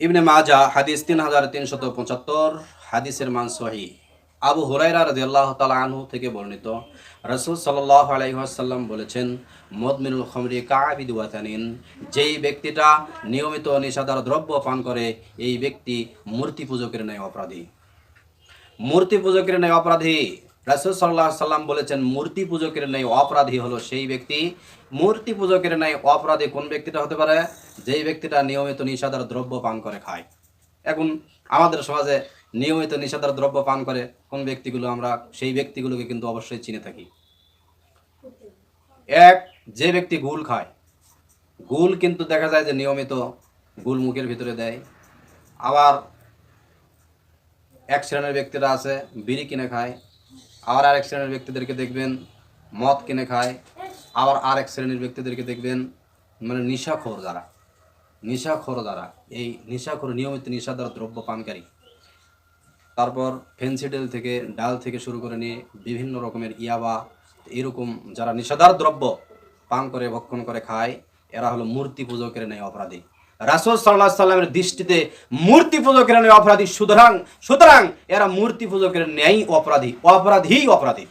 ইবনে মাজা, হাদিস তিন হাজার তিনশত পঁচাত্তর, হাদিসের মান সহি। আবু হুরাইরা রাদিয়াল্লাহ তাআলা আনহু থেকে বর্ণিত। রাসূল সাল্লাল্লাহু আলাইহি ওয়াসাল্লাম বলেছেন, মদমিনুল খমরি কাবিদ ওয়াতানিন। যেই ব্যক্তিটা নিয়মিত নিষাদার দ্রব্য পান করে, এই ব্যক্তি মূর্তি পূজকের ন্যায় অপরাধী। মূর্তি পূজকের ন্যায় অপরাধী। রাসূল সাল্লাহ সাল্লাম বলেছেন, মূর্তি পূজকের ন্যায় অপরাধী হলো সেই ব্যক্তি। মূর্তি পূজকের ন্যায় অপরাধী কোন ব্যক্তিটা হতে পারে? যেই ব্যক্তিটা নিয়মিত নিষাদার দ্রব্য পান করে খায়। এখন আমাদের সমাজে নিয়মিত নিষাদার দ্রব্য পান করে কোন ব্যক্তিগুলো? আমরা সেই ব্যক্তিগুলোকে কিন্তু অবশ্যই চিনে থাকি। এক, যে ব্যক্তি গুল খায়, গুল কিন্তু দেখা যায় যে নিয়মিত গুল মুখের ভিতরে দেয়। আবার এক শ্রেণির ব্যক্তিরা আছে, বিড়ি কিনে খায় আবার আরেক শ্রেণির ব্যক্তিদেরকে দেখবেন, মদ কিনে খায়। আবার আরেক শ্রেণির ব্যক্তিদেরকে দেখবেন মানে নিশাখোর যারা। নিশাখোর যারা। এই নিশাখোর, নিয়মিত নিশাদার দ্রব্য পানকারী। তারপর ফেন্সিডেল থেকে, ডাল থেকে শুরু করে নিয়ে বিভিন্ন রকমের ইয়াবা, এরকম যারা নিষাদার দ্রব্য পান করে, ভক্ষণ করে খায়, এরা হলো মূর্তি পূজকের নেয় অপরাধী। রাসূল সাল্লাহ সাল্লামের দৃষ্টিতে মূর্তি পূজকের ন্যায় অপরাধী। সুতরাং সুতরাং এরা মূর্তি পূজকের ন্যায় অপরাধী। অপরাধী অপরাধী।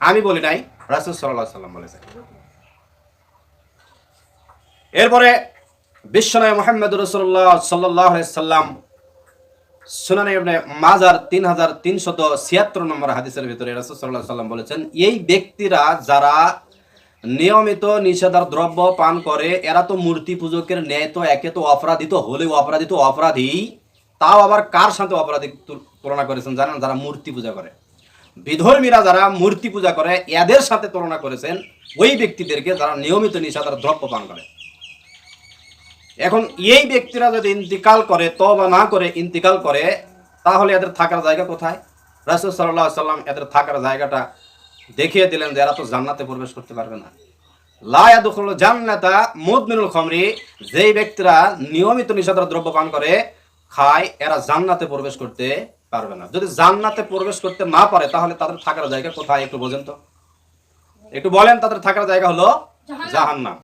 আমি বলি নাই, রাসূল সাল্লাহ সাল্লাম বলেছেন। এরপরে বিশ্বনয় মোহাম্মদ রসুল্লাহ সাল্লাহ সাল্লাম সুনানে মাজার তিন হাজার তিনশত ছিয়াত্তর নম্বর হাদিসের ভিতরে রাসূল আলাইহি সাল্লাম বলেছেন, এই ব্যক্তিরা যারা নিয়মিত নিষেধার দ্রব্য পান করে, এরা তো মূর্তি পূজকের ন্যায় তো একে তো অপরাধী তো হলেও অপরাধী তো অপরাধী। তাও আবার কার সাথে অপরাধী তুলনা করেছেন জানেন? যারা মূর্তি পূজা করে। বিধর্মীরা যারা মূর্তি পূজা করে, এদের সাথে তুলনা করেছেন ওই ব্যক্তিদেরকে যারা নিয়মিত নিষেধার দ্রব্য পান করে। এখন এই ব্যক্তিরা যদি ইন্তিকাল করে তবা না করে, ইন্তিকাল করে, তাহলে এদের থাকার জায়গা কোথায়? রাসুল সাল্লাহ সাল্লাম এদের থাকার জায়গাটা দেখিয়ে দিলেন যে এরা তো জান্নাতে প্রবেশ করতে পারবে না। লায়াদুল জান্নাতা মুদমিনুল খমরি যেই ব্যক্তিরা নিয়মিত নিষেধার দ্রব্য পান করে খায় এরা জান্নাতে প্রবেশ করতে পারবে না। যদি জান্নাতে প্রবেশ করতে না পারে তাহলে তাদের থাকার জায়গা কোথায় একটু বোঝেন তো? একটু বলেন তাদের থাকার জায়গা হলো জাহান্নাম।